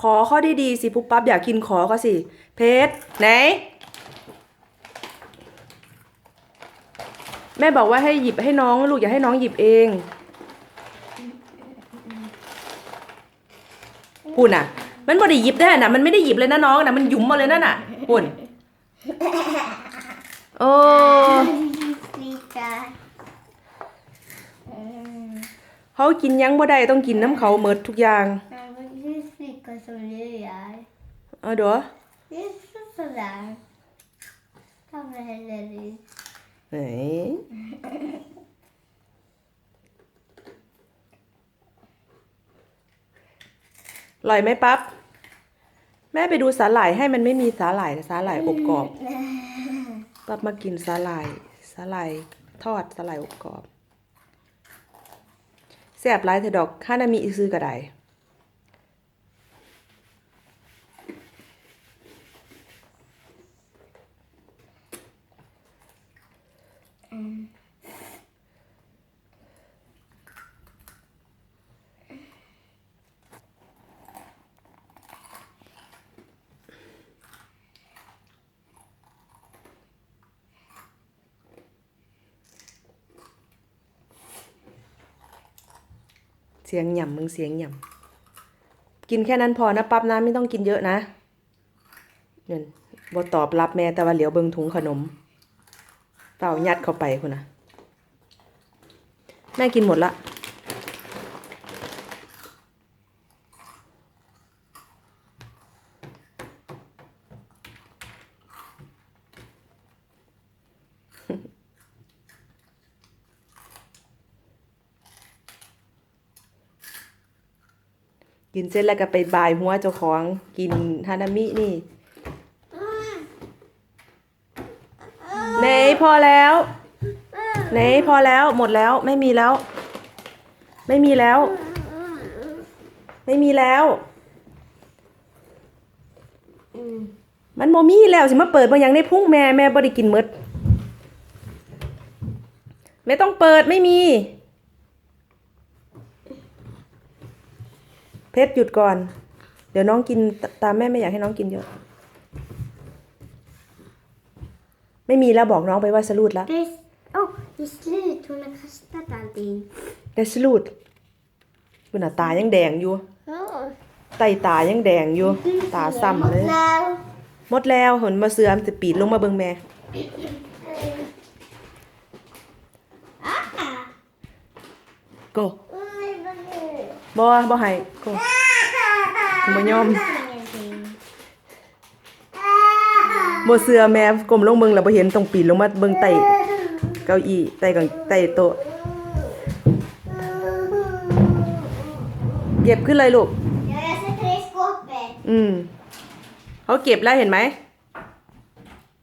ขอเขาดีๆสิปุ๊บปั๊บอยากกินขอเขาสิ เพชรไหน แม่บอกว่าให้หยิบให้น้องลูกอย่าให้น้องหยิบเองปุ่นอะ มันบ่ได้หยิบได้น่ะ มันไม่ได้หยิบเลยนะน้องน่ะมันหยุมมาเลยนั่นน่ะปุ่นโอ้ Lika. เขากินยังบ่ได้ต้องกินน้ำเขาเมิดทุกอย่าง ด้อ Det är så sådär. Ta mig heller i. ไหนอร่อยไหมปั๊บ แม่ไปดูสาหร่ายให้มันไม่มีสาหร่ายสาหร่ายอบกรอบ ปั๊บมากินสาหร่ายสาหร่ายทอดสาหร่ายอบกรอบแซ่บหลายเถอะดอกข้านามีอีซื้อกระได เสียงหย่ำมึงเสียงหย่ำกินแค่นั้นพอนะปั๊บนะไม่ต้องกินเยอะนะเนี่ยบอตอบรับแม่แต่ว่าเหลียวเบิงถุงขนม เปล่ายัดเข้าไปคุณนะแม่กินหมดละกินเสร็จแล้วก็ไปบายหัวเจ้าของกินฮานามินี่ ไหนพอแล้วไหนพอแล้วหมดแล้วไม่มีแล้ว ไม่มีแล้ว ไม่มีแล้วมันโมมี่แล้วสิมาเปิดมายังในพุ่งแม่แม่บ่ได้กินมดไม่ต้องเปิดไม่มี เพชรหยุดก่อน เดี๋ยวน้องกินตามแม่ไม่อยากให้น้องกินเยอะ ไม่มีแล้วบอกน้องไปว่าสลูดแล้ว Det är... Oh, det är slut. Hon har kastat allting. ได้สลูดคุณน่ะตายังแดงอยู่ Ja. ไตตายังแดงอยู่ ตาซ้ำเลย Now. หมดแล้วเห็นมาเสือมนจะปีดลงมาเบิงแม่โก Oj, vad nu? บ่บ่ให้โกบ่ยอม Ingenting. บ่เสือแม่กลมลงเบิงแล้วบ่เห็นต้องปีนลงมาเบิงไตเก้าอี้ไตกับไตโต๊ะเก็บขึ้นเลยลูก Ja, jag sätter det i skåpet. อืมเขาเก็บแล้วเห็นไหม Mm.